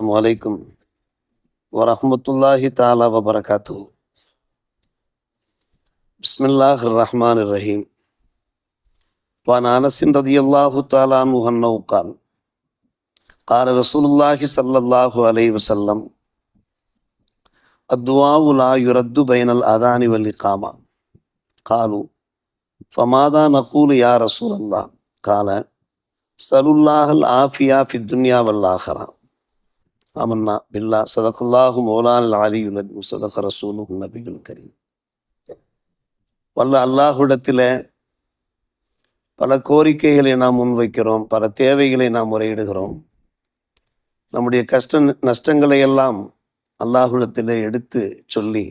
السلام عليكم ورحمة الله تعالى وبركاته. بسم الله الرحمن الرحيم. وعن أنس رضي الله تعالى عنه أنه قال قال رسول الله صلى الله عليه وسلم الدعاء لا يرد بين الأذان والإقامة. قالوا فماذا نقول يا رسول الله؟ قال سأل الله العافية في الدنيا والآخرة. ஆமன்னா பில்லா சதகுல்லாஹு மௌலானல் ஆலியுல் சதக ரசூலு நபிகள் கரீம். வல்ல அல்லாஹுடத்தில் பல கோரிக்கைகளை நாம் முன்வைக்கிறோம் பல தேவைகளை நாம் முறையிடுகிறோம். நம்முடைய கஷ்ட நஷ்டங்களை எல்லாம் அல்லாஹுடத்தில் எடுத்து சொல்லி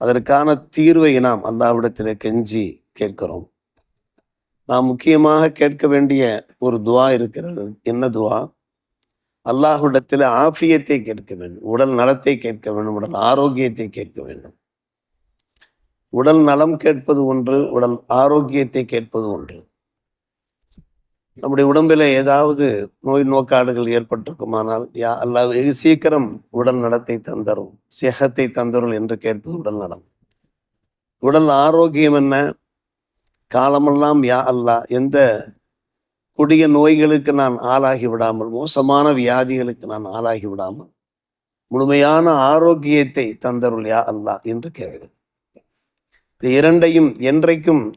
அதற்கான தீர்வை நாம் அல்லாஹுடத்தில் கெஞ்சி கேட்கிறோம். நாம் முக்கியமாக கேட்க வேண்டிய ஒரு துவா இருக்கிறது. என்ன துவா? அல்லாஹுடத்தில் ஆஃபியத்தை கேட்க வேண்டும். உடல் நலத்தை கேட்க வேண்டும். உடல் ஆரோக்கியத்தை கேட்க வேண்டும். உடல் நலம் கேட்பது ஒன்று உடல் ஆரோக்கியத்தை கேட்பது ஒன்று. நம்முடைய உடம்பில் ஏதாவது நோய் நோக்காடுகள் ஏற்பட்டிருக்குமானால் யா அல்லாஹ் வெகு சீக்கிரம் உடல் நலத்தை தந்தரும் சிகத்தை தந்தரும் என்று கேட்பது உடல் நலம். உடல் ஆரோக்கியம் என்ன? காலமெல்லாம் யா அல்லாஹ் எந்த கொடிய நோய்களுக்கு நான் ஆளாகி விடாமல் மோசமான வியாதிகளுக்கு நான் ஆளாகி விடாமல் முழுமையான ஆரோக்கியத்தை தந்தருள் யா அல்லாஹ் என்று கேட்கிறது இந்த இரண்டையும் என்றைக்கும்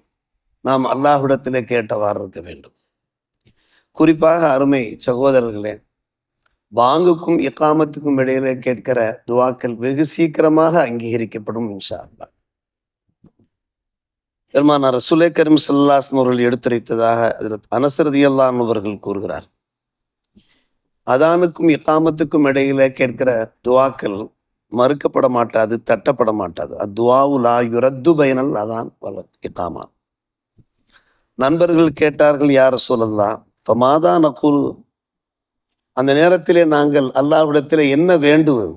நாம் அல்லாஹ்விடத்திலே கேட்டவாறு இருக்க வேண்டும். குறிப்பாக அருமை சகோதரர்களே பாங்குக்கும் இக்காமத்துக்கும் இடையிலே கேட்கிற துவாக்கள் வெகு சீக்கிரமாக அங்கீகரிக்கப்படும் இன்ஷா அல்லா பெருமானார் ரசுலே கரீம் சல்லாஸ்ன் அவர்கள் எடுத்துரைத்ததாக அனசரதியல்லான் அனசரதி அவர்கள் கூறுகிறார். அதானுக்கும் இக்காமத்துக்கும் இடையில கேட்கிற துவாக்கள் மறுக்கப்பட மாட்டாது தட்டப்பட மாட்டாது. அத்வாவுலா யுரத்து பயனல் அதான் வல இக்காமா நண்பர்கள் கேட்டார்கள் யார சொல்லலாம் ஃபமாதா நகுல்? அந்த நேரத்திலே நாங்கள் அல்லாஹ்விடத்திலே என்ன வேண்டுவது?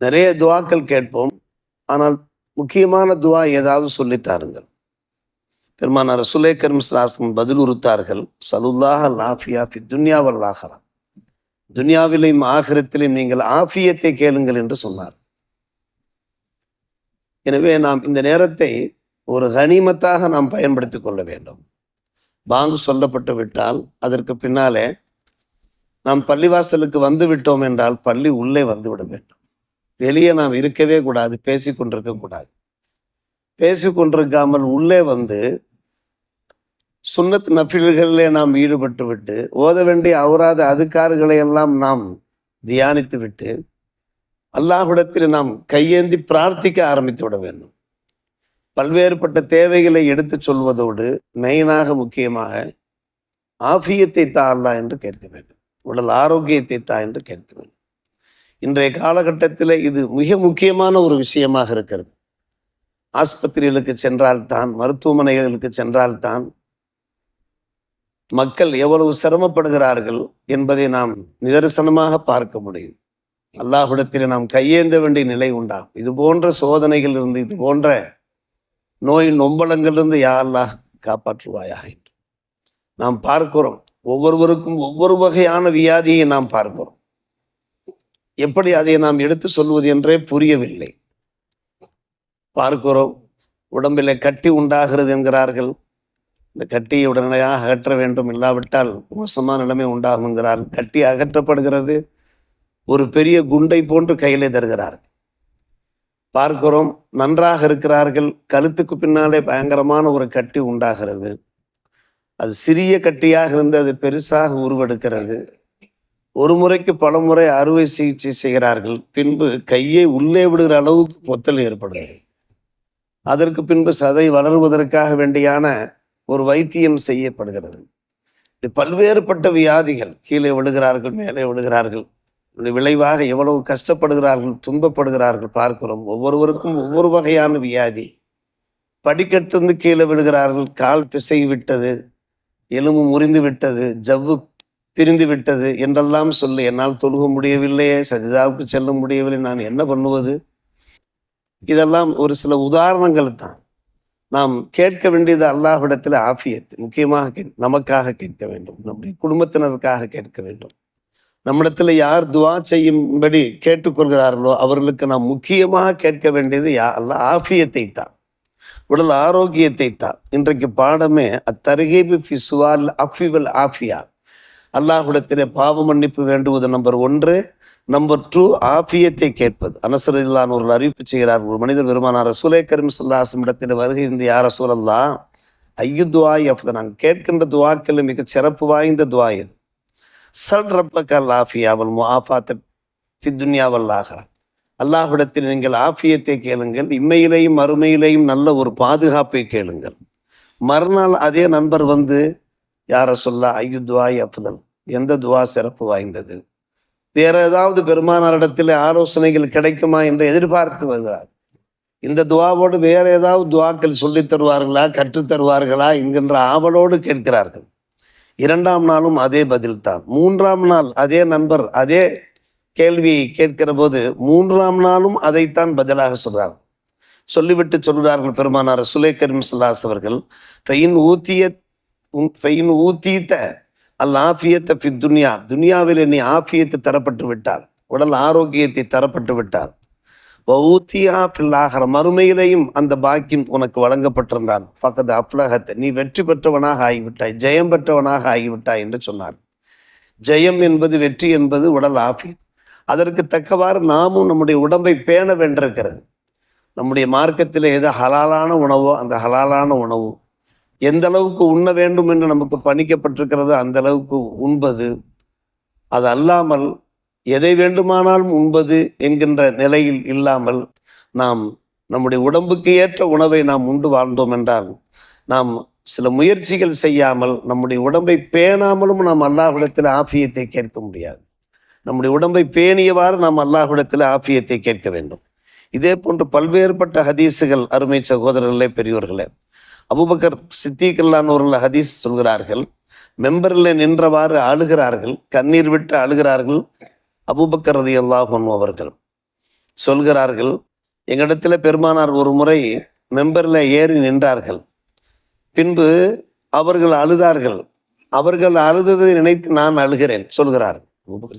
நிறைய துவாக்கள் கேட்போம். ஆனால் முக்கியமான துவா ஏதாவது சொல்லித்தாருங்கள் பெருமானார் சுலே கர்மஸ்லாசம் பதில் உறுத்தார்கள். சலுல்லாஹ் லாஃபியா ஃபி துன்யாவல் ஆகரா துன்யாவிலையும் ஆகிரத்திலையும் நீங்கள் ஆஃபியத்தை கேளுங்கள் என்று சொன்னார். எனவே நாம் இந்த நேரத்தை ஒரு கனிமத்தாக நாம் பயன்படுத்தி கொள்ள வேண்டும். பாங்கு சொல்லப்பட்டு விட்டால் அதற்கு பின்னாலே நாம் பள்ளிவாசலுக்கு வந்து விட்டோம் என்றால் பள்ளி உள்ளே வந்து விட வேண்டும். வெளியே நாம் இருக்கவே கூடாது பேசி கொண்டிருக்க கூடாது. பேசி கொண்டிருக்காமல் உள்ளே வந்து சுண்ணத் நஃபில்களிலே நாம் ஈடுபட்டு விட்டு ஓத வேண்டிய அவராத அதுக்காறுகளை எல்லாம் நாம் தியானித்து விட்டு அல்லாஹுடத்தில் நாம் கையேந்தி பிரார்த்திக்க ஆரம்பித்து விட வேண்டும். பல்வேறுபட்ட தேவைகளை எடுத்து சொல்வதோடு மெயினாக முக்கியமாக ஆஃபியத்தை தா அல்லா என்று கேட்க வேண்டும். உடல் ஆரோக்கியத்தை தா என்று கேட்க வேண்டும். இன்றைய காலகட்டத்தில் இது மிக முக்கியமான ஒரு விஷயமாக இருக்கிறது. ஆஸ்பத்திரிகளுக்கு சென்றால்தான் மருத்துவமனைகளுக்கு சென்றால்தான் மக்கள் எவ்வளவு சிரமப்படுகிறார்கள் என்பதை நாம் நிதர்சனமாக பார்க்க முடியும். அல்லாஹுடத்தில் நாம் கையேந்த வேண்டிய நிலை உண்டாகும். இது போன்ற சோதனைகள் இருந்து இது போன்ற நோய் நொம்பலங்களிலிருந்து யா அல்லாஹ் காப்பாற்றுவாயாக என்று. நாம் பார்க்கிறோம். ஒவ்வொருவருக்கும் ஒவ்வொரு வகையான வியாதியை நாம் பார்க்கிறோம். எப்படி அதை நாம் எடுத்து சொல்வது என்றே புரியவில்லை. பார்க்கிறோம் உடம்பில் கட்டி உண்டாகிறது என்கிறார்கள். இந்த கட்டியை உடனடியாக அகற்ற வேண்டும் இல்லாவிட்டால் மோசமான நிலைமை உண்டாகும் கட்டி அகற்றப்படுகிறது ஒரு பெரிய குண்டை போன்று கையிலே தருகிறார். பார்க்கிறோம் நன்றாக இருக்கிறார்கள் கழுத்துக்கு பின்னாலே பயங்கரமான ஒரு கட்டி உண்டாகிறது. அது சிறிய கட்டியாக இருந்து அது பெருசாக உருவெடுக்கிறது. ஒரு முறைக்கு பல முறை அறுவை சிகிச்சை செய்கிறார்கள். பின்பு கையை உள்ளே விடுகிற அளவுக்கு பொத்தல் ஏற்படுகிறது. அதற்கு பின்பு சதை வளருவதற்காக வேண்டியான ஒரு வைத்தியம் செய்யப்படுகிறது. பல்வேறுபட்ட வியாதிகள். கீழே விழுகிறார்கள் மேலே விழுகிறார்கள். விளைவாக எவ்வளவு கஷ்டப்படுகிறார்கள் துன்பப்படுகிறார்கள் பார்க்கிறோம். ஒவ்வொருவருக்கும் ஒவ்வொரு வகையான வியாதி. படிக்கட்டிருந்து கீழே விழுகிறார்கள் கால் பிசை விட்டது எலும்பு முறிந்து விட்டது ஜவ்வு பிரிந்து விட்டது என்றெல்லாம் சொல்லி என்னால் தொழுக முடியவில்லையே சஜிதாவுக்கு செல்ல முடியவில்லை நான் என்ன பண்ணுவது? இதெல்லாம் ஒரு சில உதாரணங்கள் தான். நாம் கேட்க வேண்டியது அல்லாஹ்விடத்தில் ஆஃபியத் முக்கியமாக கேட்- நமக்காக கேட்க வேண்டும் நம்முடைய குடும்பத்தினருக்காக கேட்க வேண்டும். நம்மிடத்தில் யார் துவா செய்யும்படி கேட்டுக்கொள்கிறார்களோ அவர்களுக்கு நாம் முக்கியமாக கேட்க வேண்டியது யா அல்ல ஆஃபியத்தை தான். உடல் ஆரோக்கியத்தை தான். இன்றைக்கு பாடமே அத்தருகேபி ஃபிசுவால் அஃபிவல் ஆஃபியா. அல்லாஹுடத்திலே பாவ மன்னிப்பு வேண்டுவது நம்பர் ஒன்று. நம்பர் டூ ஆஃபியத்தை கேட்பது. அனசரில்லான் ஒரு அறிவிப்பு செய்கிறார் ஒரு மனிதர் பெருமானார் ரசூலே கரீம் சல்லாசம் இடத்தில் வருகை இந்த யார் ரசூலல்லா ஐயு துவாய் அஃப்த நாங்கள் கேட்கின்ற துவாக்கள் மிக சிறப்பு வாய்ந்த துவாய் இது. சல் ரப்பக்கல் ஆஃபியாவல் முஆஃபாத் ஃபித்துன்யாவல் ஆகிறார் அல்லாஹ்விடத்தில் நீங்கள் ஆஃபியத்தை கேளுங்கள் இம்மையிலேயும் மறுமையிலேயும் நல்ல ஒரு பாதுகாப்பை கேளுங்கள். மறுநாள் அதே நண்பர் வந்து யார சொல்லா ஐயு துவாய் அப்தல் எந்த துவா சிறப்பு வாய்ந்தது? வேற ஏதாவது பெருமானாரிடத்தில் ஆலோசனைகள் கிடைக்குமா என்று எதிர்பார்த்து வருகிறார். இந்த துவாவோடு வேற ஏதாவது துவாக்கள் சொல்லித் தருவார்களா கற்றுத் தருவார்களா என்கின்ற ஆவலோடு கேட்கிறார்கள். இரண்டாம் நாளும் அதே பதில்தான். மூன்றாம் நாள் அதே நண்பர் அதே கேள்வியை கேட்கிற போது மூன்றாம் நாளும் அதைத்தான் பதிலாக சொல்றார். சொல்லிவிட்டு சொல்கிறார்கள் பெருமானார் சுலே கரீம் சல்லாஸ் அவர்கள் ஃபைன் ஊத்திய ஃபைன் ஊத்தீத்த அல் ஆஃபியத்தை ஃபி துன்யா. துனியாவில் நீ ஆஃபியத்தை தரப்பட்டு விட்டார். உடல் ஆரோக்கியத்தை தரப்பட்டு விட்டார். ஊத்தியா பில்லாகிற மறுமையிலையும் அந்த பாக்கியம் உனக்கு வழங்கப்பட்டிருந்தான். ஃபகத் அப்லகத்தை நீ வெற்றி பெற்றவனாக ஆகிவிட்டாய். ஜெயம் பெற்றவனாக ஆகிவிட்டாய் என்று சொன்னார். ஜெயம் என்பது வெற்றி என்பது உடல் ஆஃபியத். அதற்கு தக்கவாறு நாமும் நம்முடைய உடம்பை பேண வேண்டியிருக்கிறது. நம்முடைய மார்க்கத்தில் எது ஹலாலான உணவோ அந்த ஹலாலான உணவு எந்த அளவுக்கு உண்ண வேண்டும் என்று நமக்கு பணிக்கப்பட்டிருக்கிறதோ அந்த அளவுக்கு உண்பது. அது அல்லாமல் எதை வேண்டுமானாலும் உண்பது என்கின்ற நிலையில் இல்லாமல் நாம் நம்முடைய உடம்புக்கு ஏற்ற உணவை நாம் உண்டு வாழ்ந்தோம் என்றால் நாம் சில முயற்சிகள் செய்யாமல் நம்முடைய உடம்பை பேணாமலும் நாம் அல்லாஹ்விடத்தில் ஆஃபியத்தை கேட்க முடியாது. நம்முடைய உடம்பை பேணியவாறு நாம் அல்லாஹ்விடத்தில் ஆஃபியத்தை கேட்க வேண்டும். இதே போன்று பல்வேறுபட்ட ஹதீஸுகள் அருமை சகோதரர்களே பெரியோர்களே. அபுபக்கர் சித்திகல்லானவர்கள் ஹதீஸ் சொல்கிறார்கள் மெம்பரில் நின்றவாறு அழுகிறார்கள் கண்ணீர் விட்டு அழுகிறார்கள் அபுபக்கர் ரதி அல்லாஹன் அவர்கள். சொல்கிறார்கள் எங்களிடத்தில் பெருமானார் ஒரு முறை மெம்பரில் ஏறி நின்றார்கள். பின்பு அவர்கள் அழுதார்கள். அவர்கள் அழுததை நினைத்து நான் அழுகிறேன் சொல்கிறார்கள்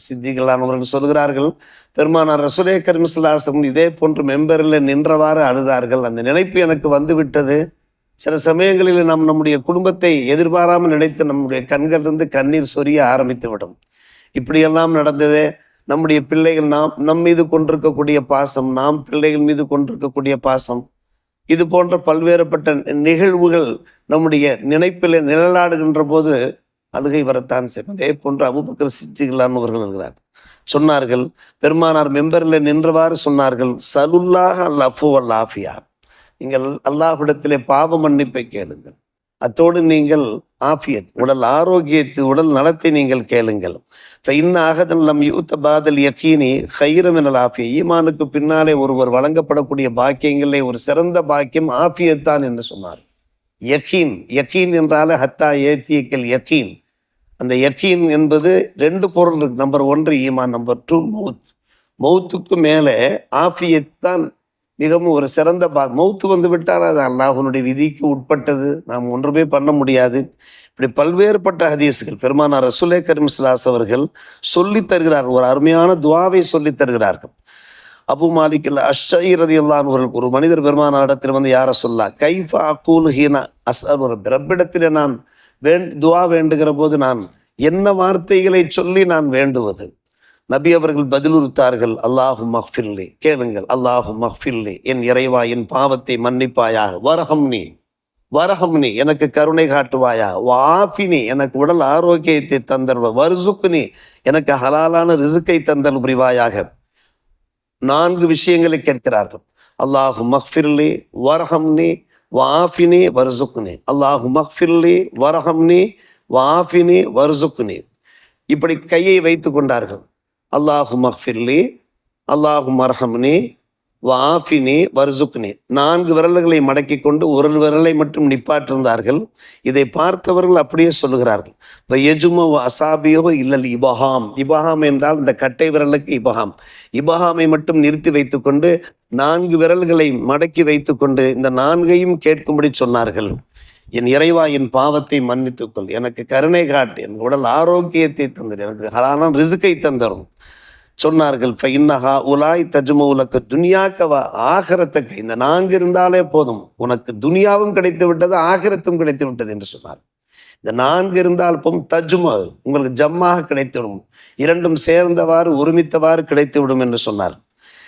சித்திகளானவர்கள் சொல்கிறார்கள் பெருமானார் ரசுலே கரிமிஸ்லாசம் இதே போன்று மெம்பரில் நின்றவாறு அழுதார்கள். அந்த நினைப்பு எனக்கு வந்து விட்டது சில சமயங்களில் நாம் நம்முடைய குடும்பத்தை எதிர்பாராமல் நினைத்து நம்முடைய கண்களிலிருந்து கண்ணீர் சொரிய ஆரம்பித்து விடும். இப்படியெல்லாம் நடந்ததே. நம்முடைய பிள்ளைகள் நாம் நம் மீது கொண்டிருக்கக்கூடிய பாசம் நாம் பிள்ளைகள் மீது கொண்டிருக்கக்கூடிய பாசம். இது போன்ற பல்வேறுபட்ட நிகழ்வுகள் நம்முடைய நினைப்பில் நிழலாடுகின்ற போது அழுகை வரத்தான் செய்யும். அதே போன்று அபுபக்கர் சித்திகளானவர்கள் இருக்கிறார் சொன்னார்கள் பெருமானார் மெம்பரில் நின்றவாறு சொன்னார்கள் சலுல்லாக அல்ல அஃபு அல் ஆஃபியா நீங்கள் அல்லாஹ்விடத்திலே பாவ மன்னிப்பை கேளுங்கள். அத்தோடு நீங்கள் ஆஃபியத் உடல் ஆரோக்கியத்து உடல் நலத்தை நீங்கள் கேளுங்கள். இன்ன நம் யூத்த பாதல் யஃபீனி ஹைரம் எனல் ஆஃபிய. ஈமானுக்கு பின்னாலே ஒருவர் வழங்கப்படக்கூடிய பாக்கியங்களே ஒரு சிறந்த பாக்கியம் ஆஃபியத்தான் என்று சொன்னார். யக்கீன் யக்கீன் என்றால ஹத்தா ஏத்தியக்கல் யக்கீன் அந்த யக்கீன் என்பது ரெண்டு பொருள் இருக்கு. நம்பர் ஒன்று ஈமான் நம்பர் டூ மவுத் மௌத்துக்கு மேலே ஆஃபியத் தான் மிகவும் ஒரு சிறந்த பா மௌத்து வந்து விட்டால் அது அல்லாஹனுடைய விதிக்கு உட்பட்டது. நாம் ஒன்றுமே பண்ண முடியாது. இப்படி பல்வேறுபட்ட ஹதீஸுகள் பெருமானார் ரசுலே கரிமிஸ்லாஸ் அவர்கள் சொல்லித் தருகிறார். ஒரு அருமையான துவாவை சொல்லித் தருகிறார்கள். அபு மாலிக்கில் அஷ்ஷை ரதி ஒரு மனிதர் பெருமானாரிடத்தில் வந்து யார சொல்லா கைஃபா அக்கூல் ஹீனா அஸ்அல் ரப்பிடத்தில் நான் வேண் துவா வேண்டுகிற போது நான் என்ன வார்த்தைகளை சொல்லி நான் வேண்டுவது? நபி அவர்கள் பதிலுறுத்தார்கள் அல்லாஹு மஹ்ஃபில்லி கேளுங்கள் அல்லாஹு மஹ்ஃபில்லி என் இறைவா என் பாவத்தை மன்னிப்பாயாக. வரகம் நீ வரகம் நீ எனக்கு கருணை காட்டுவாயா வாஃபினி. எனக்கு உடல் ஆரோக்கியத்தை தந்தருவ. வருசுக்கு நீ எனக்கு ஹலாலான ரிசுக்கை தந்தல் புரிவாயாக. நான்கு விஷயங்களை கேட்கிறார்கள். அல்லாஹு மஹ்ஃபிர்லி வரஹம்னி. வாஃபினி. வருசுக்குனி அல்லாஹு மஹ்ஃபிர்லி வரஹம்னி. வாஃபினி. வருசுக்குனி இப்படி கையை வைத்து கொண்டார்கள். அல்லாஹு மஹ்ஃபிர்லி அல்லாஹு மர்ஹம்னி வாஃபினி வர்சுக்னி. நான்கு விரல்களை மடக்கி கொண்டு ஒரு விரலை மட்டும் நிப்பாட்டிருந்தார்கள். இதை பார்த்தவர்கள் அப்படியே சொல்லுகிறார்கள். இப்போ எஜுமோ அசாபியோ இல்லல் இபஹாம். இபஹாம் என்றால் இந்த கட்டை விரலுக்கு இபஹாம். இபஹாமை மட்டும் நிறுத்தி வைத்துக்கொண்டு நான்கு விரல்களை மடக்கி வைத்துக்கொண்டு இந்த நான்கையும் கேட்கும்படி சொன்னார்கள். என் இறைவா என் பாவத்தை மன்னித்துக்கொள். எனக்கு கருணை காட்டு. என் உடல் ஆரோக்கியத்தை தந்துடு எனக்கு ஹலாலான ரிசுக்கை தந்தரும். சொன்னார்கள் ஃபைன்னஹா உலாய் தஜ்மவுலக்கு துனியாக்கவா? ஆகரத்துக்கு இந்த நான்கு இருந்தாலே போதும். உனக்கு துனியாவும் கிடைத்து விட்டது ஆகிரத்தும் கிடைத்து விட்டது என்று சொன்னார். இந்த நான்கு இருந்தால் போம் தஜ்ம. உங்களுக்கு ஜம்மாக கிடைத்துவிடும் இரண்டும் சேர்ந்தவாறு ஒருமித்தவாறு கிடைத்துவிடும் என்று சொன்னார்.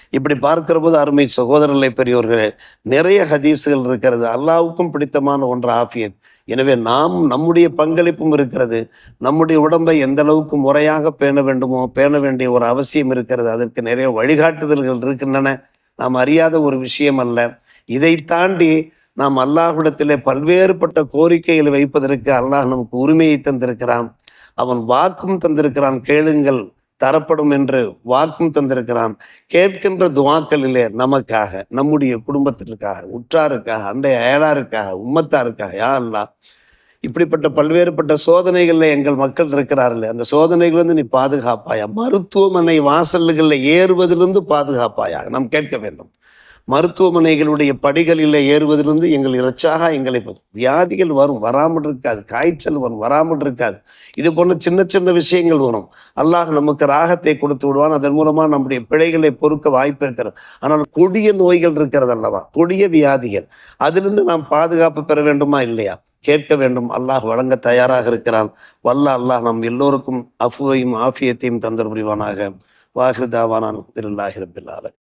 இப்படி பார்க்கிற போது அருமை சகோதரர்களை பெரியோர்களே நிறைய ஹதீஸுகள் இருக்கிறது. அல்லாவுக்கும் பிடித்தமான ஒன்று ஆஃபியத். எனவே நாம் நம்முடைய பங்களிப்பும் இருக்கிறது. நம்முடைய உடம்பை எந்த அளவுக்கு முறையாக பேண வேண்டுமோ பேண வேண்டிய ஒரு அவசியம் இருக்கிறது. அதற்கு நிறைய வழிகாட்டுதல்கள் இருக்கின்றன. நாம் அறியாத ஒரு விஷயம் அல்ல. இதை தாண்டி நாம் அல்லாஹ்விடத்திலே பல்வேறுபட்ட கோரிக்கைகளை வைப்பதற்கு அல்லாஹ் நமக்கு உரிமையை தந்திருக்கிறான். அவன் வாக்கும் தந்திருக்கிறான். கேளுங்கள். தரப்படும் என்று வாக்கும் தந்திருக்கிறான். கேட்கின்ற துவாக்களிலே நமக்காக நம்முடைய குடும்பத்திற்காக உற்றாருக்காக அண்டை அயலாருக்காக உம்மத்தாருக்காக யா அல்லா. இப்படிப்பட்ட பல்வேறுபட்ட சோதனைகளில் எங்கள் மக்கள் இருக்கிறார்கள் அந்த சோதனைகள் வந்து நீ பாதுகாப்பாயா? மருத்துவமனை வாசல்களில் ஏறுவதிலிருந்து பாதுகாப்பாயா நாம் கேட்க வேண்டும். மருத்துவமனைகளுடைய படிகளில் ஏறுவதிலிருந்து எங்கள் இறைச்சாக எங்களை வியாதிகள் வரும் வராமல் இருக்காது காய்ச்சல் வரும் வராமல் இருக்காது. இது போன்ற சின்ன சின்ன விஷயங்கள் வரும். அல்லாஹ் நமக்கு ராகத்தை கொடுத்து விடுவான். அதன் மூலமாக நம்முடைய பிழைகளை பொறுக்க வாய்ப்பு இருக்கிறது. ஆனால் கொடிய நோய்கள் இருக்கிறது அல்லவா? கொடிய வியாதிகள். அதிலிருந்து நாம் பாதுகாப்பு பெற வேண்டுமா இல்லையா? கேட்க வேண்டும். அல்லாஹ் வழங்க தயாராக இருக்கிறான். வல்ல அல்லாஹ் நம் எல்லோருக்கும் அஃபுவையும் ஆஃபியத்தையும் தந்தர் புரிவானாக. வாஹிருதாவானான் திருல்லாஹிரபில்லால